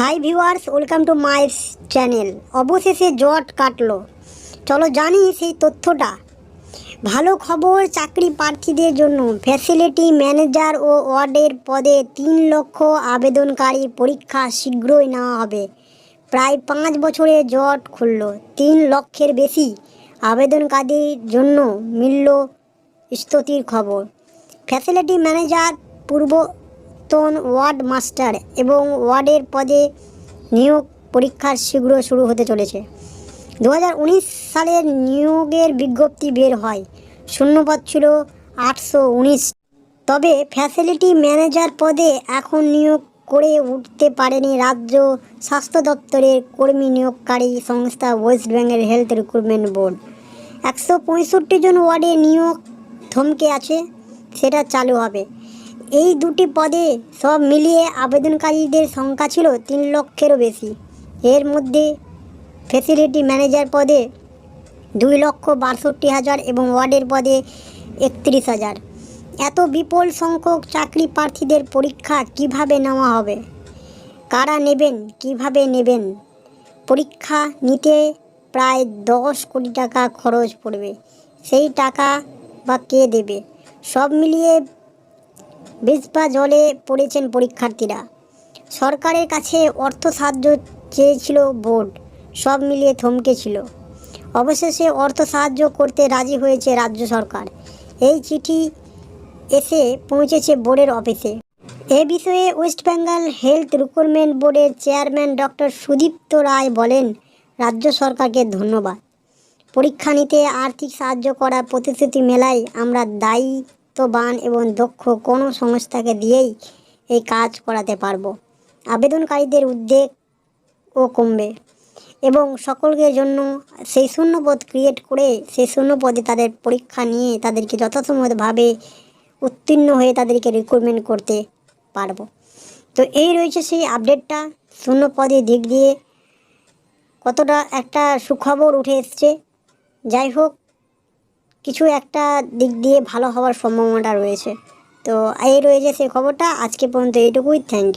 Hi viewers welcome to my channel অবশেষে জট কাটলো। চলো জানি সেই তথ্যটা। ভালো খবর, চাকরি প্রার্থীদের জন্য ফ্যাসিলিটি ম্যানেজার ও ওয়ার্ডের পদে তিন লক্ষ আবেদনকারী পরীক্ষা শীঘ্রই নেওয়া হবে। প্রায় পাঁচ বছরে জট খুলল। তিন লক্ষের বেশি আবেদনকারীর জন্য মিলল স্তুতির খবর। ফ্যাসিলিটি ম্যানেজার পূর্বতন ওয়ার্ড মাস্টার এবং ওয়ার্ডের পদে নিয়োগ পরীক্ষার শীঘ্র শুরু হতে চলেছে। দু হাজার উনিশ সালের নিয়োগের বিজ্ঞপ্তি বের হয়। শূন্যপদ ছিল আটশো উনিশ। তবে ফ্যাসিলিটি ম্যানেজার পদে এখন নিয়োগ করে উঠতে পারেনি রাজ্য স্বাস্থ্য দপ্তরের কর্মী নিয়োগকারী সংস্থা West Bengal health recruitment board. একশো পঁয়ষট্টি জন ওয়ার্ডে নিয়োগ থমকে আছে, সেটা চালু হবে। এই দুটি পদে সব মিলিয়ে আবেদনকারীদের সংখ্যা ছিল তিন লক্ষেরও বেশি। এর মধ্যে ফেসিলিটি ম্যানেজার পদে দুই লক্ষ বাষট্টি হাজার এবং ওয়ার্ডের পদে একত্রিশ হাজার। এত বিপুল সংখ্যক চাকরি প্রার্থীদের পরীক্ষা কীভাবে নেওয়া হবে? কারা নেবেন? কীভাবে নেবেন? পরীক্ষা নিতে প্রায় দশ কোটি টাকা খরচ পড়বে। সেই টাকা বা কে দেবে? সব মিলিয়ে বেজপা জলে পড়েছেন পরীক্ষার্থীরা। সরকারের কাছে অর্থ সাহায্য চেয়েছিল বোর্ড, সব মিলিয়ে থমকে ছিল। অবশেষে অর্থ সাহায্য করতে রাজি হয়েছে রাজ্য সরকার। এই চিঠি এসে পৌঁছেছে বোর্ডের অফিসে। এ বিষয়ে ওয়েস্ট বেঙ্গল হেলথ রিক্রুটমেন্ট বোর্ডের চেয়ারম্যান ডক্টর সুদীপ্ত রায় বলেন, রাজ্য সরকারকে ধন্যবাদ। পরীক্ষা নিতে আর্থিক সাহায্য করার প্রতিশ্রুতি মেলায় আমরা দায়িত্ববান এবং দক্ষ কোনো সংস্থাকে দিয়েই এই কাজ করাতে পারব। আবেদনকারীদের উদ্বেগ ও কমবে এবং সকলের জন্য সেই শূন্যপদ ক্রিয়েট করে সেই শূন্যপদে তাদের পরীক্ষা নিয়ে তাদেরকে যথাসম্মতভাবে উত্তীর্ণ হয়ে তাদেরকে রিক্রুটমেন্ট করতে পারব। তো এই রয়েছে সেই আপডেটটা শূন্যপদের দিক দিয়ে কতটা একটা সুখবর উঠে এসছে। যাই হোক কিছু একটা দিক দিয়ে ভালো হওয়ার সম্ভাবনাটা রয়েছে। তো এই রয়েছে সেই খবরটা। আজকে পর্যন্ত এইটুকুই। Thank you